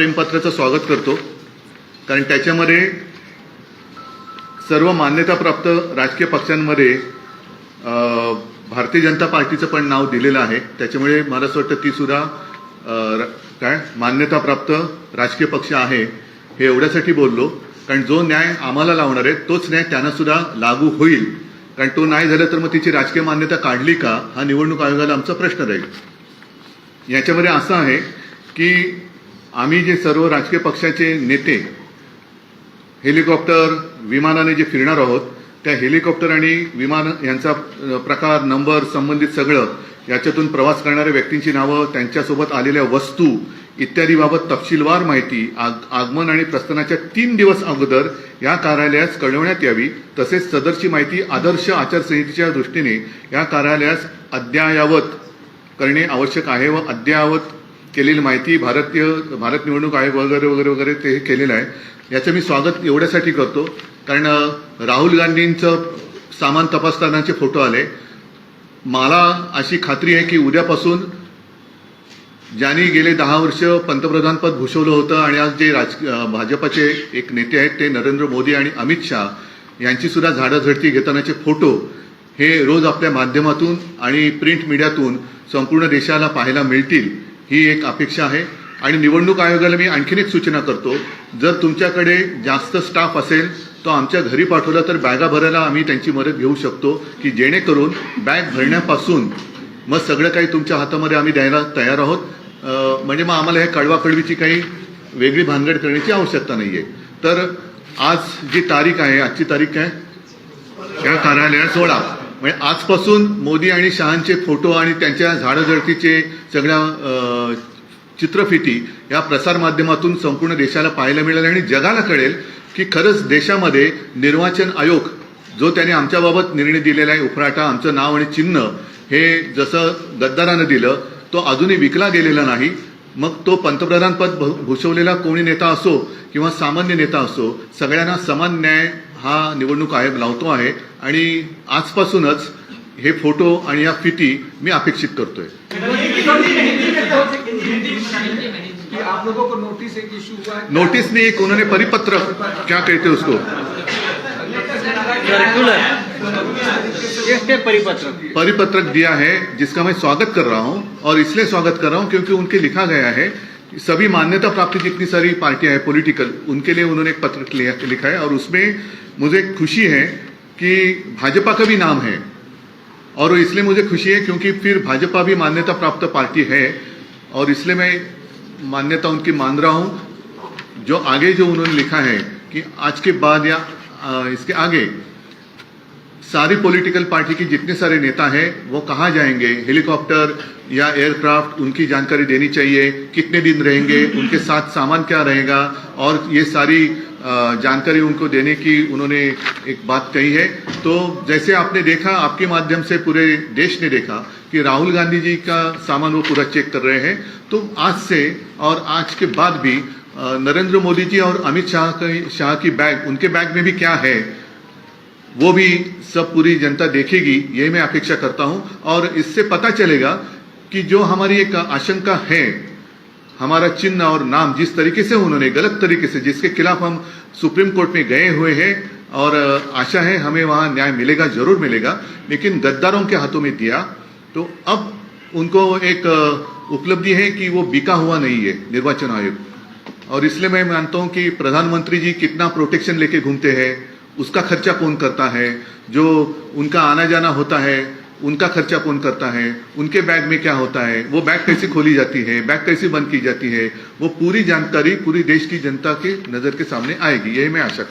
प्रेमपत्राचं स्वागत करतो. कारण त्याच्यामध्ये सर्व मान्यताप्राप्त राजकीय पक्षांमध्ये भारतीय जनता पार्टीचं पण नाव दिलेलं आहे. त्याच्यामुळे मला असं वाटतं ती सुद्धा काय मान्यताप्राप्त राजकीय पक्ष आहे हे एवढ्यासाठी बोललो. कारण जो न्याय आम्हाला लावणार आहे तोच न्याय त्यांना सुद्धा लागू होईल. कारण तो नाही झाला तर मग तिची राजकीय मान्यता काढली का? हा निवडणूक आयोगाला आमचा प्रश्न राहील. याच्यामध्ये असं आहे की आम्ही जे सर्व राजकीय पक्षाचे नेते हेलिकॉप्टर विमानाने जे फिरणार आहोत त्या हेलिकॉप्टर आणि विमान यांचा प्रकार नंबर संबंधित सगळं याच्यातून प्रवास करणाऱ्या व्यक्तींची नावं त्यांच्यासोबत आलेल्या वस्तू इत्यादीबाबत तपशीलवार माहिती आग- आगमन आणि प्रस्थानाच्या तीन दिवस अगोदर या कार्यालयास कळवण्यात यावी तसेच सदरची माहिती आदर्श आचारसंहितेच्या दृष्टीने या कार्यालयास अद्ययावत करणे आवश्यक आहे व अद्ययावत केलेली माहिती भारतीय भारत निवडणूक आयोग वगैरे वगैरे वगैरे ते हे केलेलं आहे. याचं मी स्वागत एवढ्यासाठी करतो. कारण राहुल गांधींचं सामान तपासतानाचे फोटो आले. मला अशी खात्री आहे की उद्यापासून ज्यांनी गेले दहा वर्ष पंतप्रधानपद भूषवलं होतं आणि आज जे राज भाजपाचे एक नेते आहेत ते नरेंद्र मोदी आणि अमित शहा यांची सुद्धा झाडाझडती घेतानाचे फोटो हे रोज आपल्या माध्यमातून आणि प्रिंट मीडियातून संपूर्ण देशाला पाहायला मिळतील. ही एक अपेक्षा आहे. आणि निवडणूक आयोगाला मी आणखीन एक सूचना करतो. जर तुमच्याकडे जास्त स्टाफ असेल तो आमच्या घरी पाठवला तर बॅगा भरायला आम्ही त्यांची मदत घेऊ शकतो की जेणेकरून बॅग भरण्यापासून मग सगळं काही तुमच्या हातामध्ये आम्ही द्यायला तयार आहोत. म्हणजे मग आम्हाला हे कळवाकळवीची काही वेगळी भानगड करण्याची आवश्यकता नाही आहे तर आज जी तारीख आहे आजची तारीख काय? या कार्यालयात सोळा म्हणजे आजपासून मोदी आणि शहांचे फोटो आणि त्यांच्या झाडझडतीचे सगळ्या चित्रफिती या प्रसारमाध्यमातून संपूर्ण देशाला पाहायला मिळेल आणि जगाला कळेल की खरंच देशामध्ये निर्वाचन आयोग जो त्याने आमच्याबाबत निर्णय दिलेला आहे उफराटा आमचं नाव आणि चिन्ह हे जसं गद्दारानं दिलं तो अजूनही विकला गेलेला नाही. मग तो पंतप्रधानपद भूषवलेला कोणी नेता असो किंवा सामान्य नेता असो सगळ्यांना समान न्याय हा निवडणूक आयोग लावतो आहे आणि आजपासूनच हे फोटो आणि या फिती मी अपेक्षित करतोय. नोटिस है। नहीं एक उन्होंने परिपत्र क्या कहते हैं उसको? परिपत्र? परिपत्रक दिया है जिसका मैं स्वागत कर रहा हूं और इसलिए स्वागत कर रहा हूं क्योंकि उनके लिखा गया है सभी मान्यता प्राप्त जितनी सारी पार्टियाँ हैं पॉलिटिकल उनके लिए उन्होंने एक पत्र लिखा है और उसमें मुझे खुशी है कि भाजपा का भी नाम है और इसलिए मुझे खुशी है क्योंकि फिर भाजपा भी मान्यता प्राप्त पार्टी है और इसलिए मैं मान्यता उनकी मान रहा हूँ। जो आगे जो उन्होंने लिखा है कि आज के बाद या इसके आगे सारी पॉलिटिकल पार्टी की जितने सारे नेता हैं, वो कहाँ जाएँगे? हेलीकॉप्टर या एयरक्राफ्ट, उनकी जानकारी देनी चाहिए, कितने दिन रहेंगे, उनके साथ सामान क्या रहेगा, और ये सारी जानकारी उनको देने की उन्होंने एक बात कही है। तो जैसे आपने देखा, आपके माध्यम से पूरे देश ने देखा कि राहुल गांधी जी का सामान वो पूरा चेक कर रहे हैं। तो आज से और आज के बाद भी नरेंद्र मोदी जी और अमित शाह की शाह की बैग, उनके बैग में भी क्या है, वो भी सब पूरी जनता देखेगी, यही मैं अपेक्षा करता हूँ। और इससे पता चलेगा कि जो हमारी एक आशंका है, हमारा चिन्ह और नाम जिस तरीके से उन्होंने गलत तरीके से, जिसके खिलाफ हम सुप्रीम कोर्ट में गए हुए हैं, और आशा है हमें वहाँ न्याय मिलेगा, ज़रूर मिलेगा, लेकिन गद्दारों के हाथों में दिया तो अब उनको एक उपलब्धि है कि वो बिका हुआ नहीं है, निर्वाचन आयोग। और इसलिए मैं मानता हूँ कि प्रधानमंत्री जी कितना प्रोटेक्शन लेके घूमते हैं, उसका खर्चा कौन करता है, जो उनका आना जाना होता है उनका खर्चा कौन करता है? उनके बैग में क्या होता है? वो बैग कैसे खोली जाती है? बैग कैसे बंद की जाती है? वो पूरी जानकारी पूरी देश की जनता के नजर के सामने आएगी यही मैं आशा करता